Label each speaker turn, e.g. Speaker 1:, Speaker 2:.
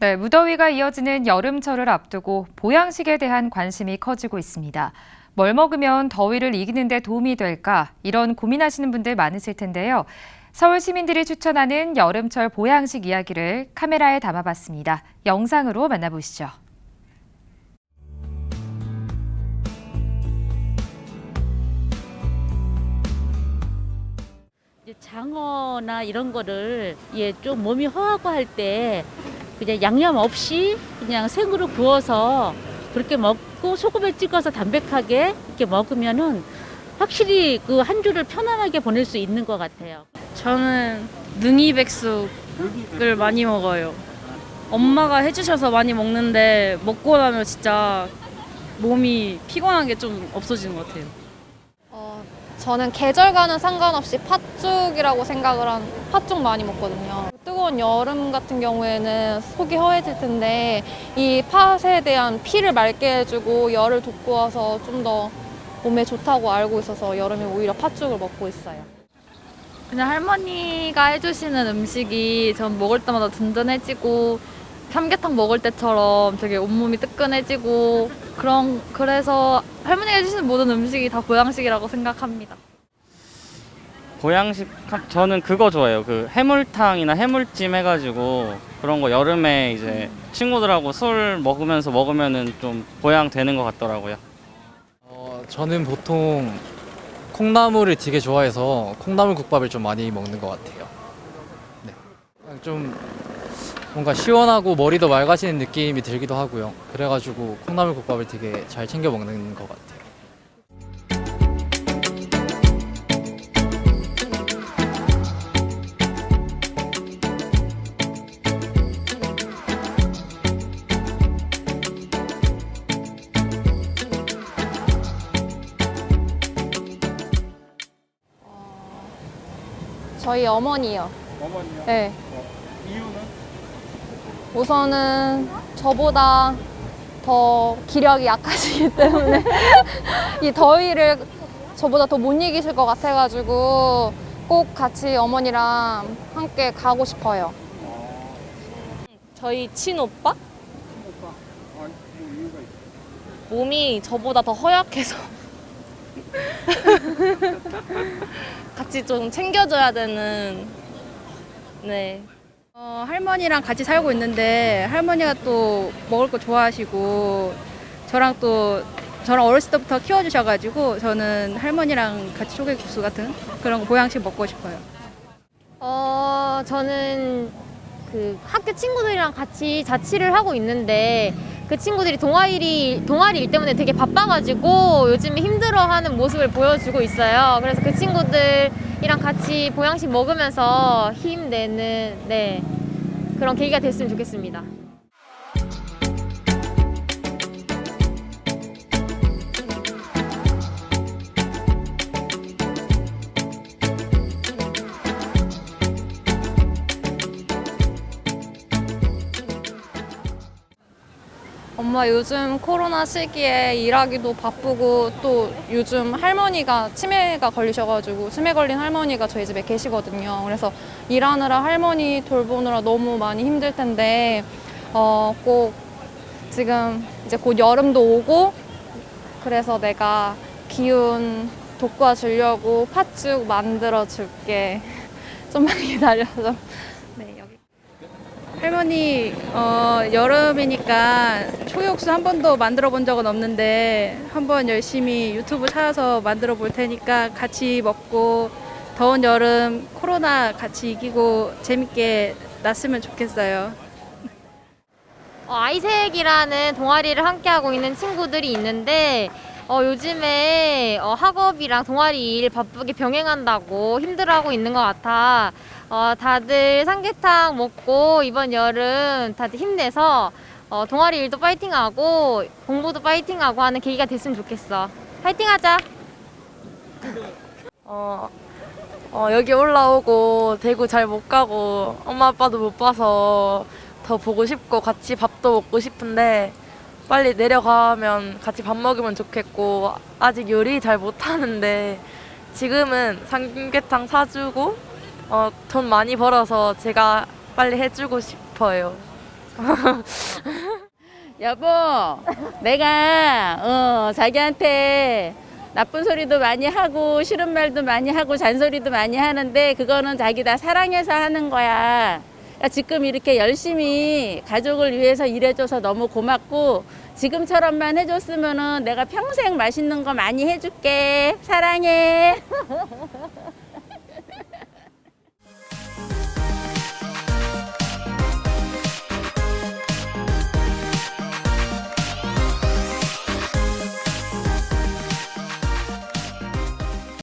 Speaker 1: 네, 무더위가 이어지는 여름철을 앞두고 보양식에 대한 관심이 커지고 있습니다. 뭘 먹으면 더위를 이기는 데 도움이 될까? 이런 고민하시는 분들 많으실 텐데요. 서울 시민들이 추천하는 여름철 보양식 이야기를 카메라에 담아봤습니다. 영상으로 만나보시죠.
Speaker 2: 장어나 이런 거를 예, 좀 몸이 허하고 할 때 그냥 양념 없이 그냥 생으로 구워서 그렇게 먹고 소금에 찍어서 담백하게 이렇게 먹으면은 확실히 그 한 주를 편안하게 보낼 수 있는 것 같아요.
Speaker 3: 저는 능이백숙을 많이 먹어요. 엄마가 해주셔서 많이 먹는데 먹고 나면 진짜 몸이 피곤한 게 좀 없어지는 것 같아요.
Speaker 4: 어, 저는 계절과는 상관없이 팥 죽이라고 생각을 한 팥죽 많이 먹거든요. 뜨거운 여름 같은 경우에는 속이 허해질 텐데 이 팥에 대한 피를 맑게 해주고 열을 돋구어서 좀 더 몸에 좋다고 알고 있어서 여름에 오히려 팥죽을 먹고 있어요.
Speaker 5: 그냥 할머니가 해주시는 음식이 전 먹을 때마다 든든해지고 삼계탕 먹을 때처럼 되게 온몸이 뜨끈해지고 그런 그래서 할머니가 해주시는 모든 음식이 다 보양식이라고 생각합니다.
Speaker 6: 보양식 하- 저는 그거 좋아해요. 그 해물탕이나 해물찜 해가지고 그런 거 여름에 이제 친구들하고 술 먹으면서 먹으면은 좀 보양되는 것 같더라고요.
Speaker 7: 어, 저는 보통 콩나물을 되게 좋아해서 콩나물 국밥을 좀 많이 먹는 것 같아요. 네. 그냥 좀 뭔가 시원하고 머리도 맑아지는 느낌이 들기도 하고요. 그래가지고 콩나물 국밥을 되게 잘 챙겨 먹는 것 같아요.
Speaker 4: 저희 어머니요. 어머니요? 네. 이유는? 우선은 저보다 더 기력이 약하시기 때문에 이 더위를 저보다 더 못 이기실 것 같아가지고 꼭 같이 어머니랑 함께 가고 싶어요.
Speaker 8: 저희 친오빠? 몸이 저보다 더 허약해서 같이 좀 챙겨줘야 되는 네
Speaker 3: 어, 할머니랑 같이 살고 있는데 할머니가 또 먹을 거 좋아하시고 저랑 또 저랑 어렸을 때부터 키워주셔가지고 저는 할머니랑 같이 초계국수 같은 그런 거 보양식 먹고 싶어요.
Speaker 9: 어, 저는 그 학교 친구들이랑 같이 자취를 하고 있는데 그 친구들이 동아리 동아리 일 때문에 되게 바빠가지고 요즘에 힘들어하는 모습을 보여주고 있어요. 그래서 그 친구들이랑 같이 보양식 먹으면서 힘내는 네 그런 계기가 됐으면 좋겠습니다.
Speaker 4: 엄마 요즘 코로나 시기에 일하기도 바쁘고 또 요즘 할머니가 치매가 걸리셔가지고 치매 걸린 할머니가 저희 집에 계시거든요. 그래서 일하느라 할머니 돌보느라 너무 많이 힘들 텐데 어, 꼭 지금 이제 곧 여름도 오고 그래서 내가 기운 돋궈 주려고 팥죽 만들어 줄게. 좀만 기다려줘.
Speaker 3: 할머니 어, 여름이니까 초육수 한 번도 만들어 본 적은 없는데 한번 열심히 유튜브 찾아서 만들어 볼 테니까 같이 먹고 더운 여름 코로나 같이 이기고 재밌게 났으면 좋겠어요.
Speaker 9: 어, 아이색이라는 동아리를 함께 하고 있는 친구들이 있는데 어, 요즘에 어, 학업이랑 동아리 일 바쁘게 병행한다고 힘들어하고 있는 것 같아. 어, 다들 삼계탕 먹고 이번 여름 다들 힘내서 어, 동아리 일도 파이팅하고 공부도 파이팅하고 하는 계기가 됐으면 좋겠어. 파이팅하자.
Speaker 8: 어, 어, 여기 올라오고 대구 잘 못 가고 엄마 아빠도 못 봐서 더 보고 싶고 같이 밥도 먹고 싶은데 빨리 내려가면 같이 밥 먹으면 좋겠고 아직 요리 잘 못하는데 지금은 삼계탕 사주고 어, 돈 많이 벌어서 제가 빨리 해주고 싶어요.
Speaker 2: 여보, 내가 어, 자기한테 나쁜 소리도 많이 하고 싫은 말도 많이 하고 잔소리도 많이 하는데 그거는 자기 다 사랑해서 하는 거야. 야, 지금 이렇게 열심히 가족을 위해서 일해줘서 너무 고맙고 지금처럼만 해줬으면은 내가 평생 맛있는 거 많이 해줄게. 사랑해.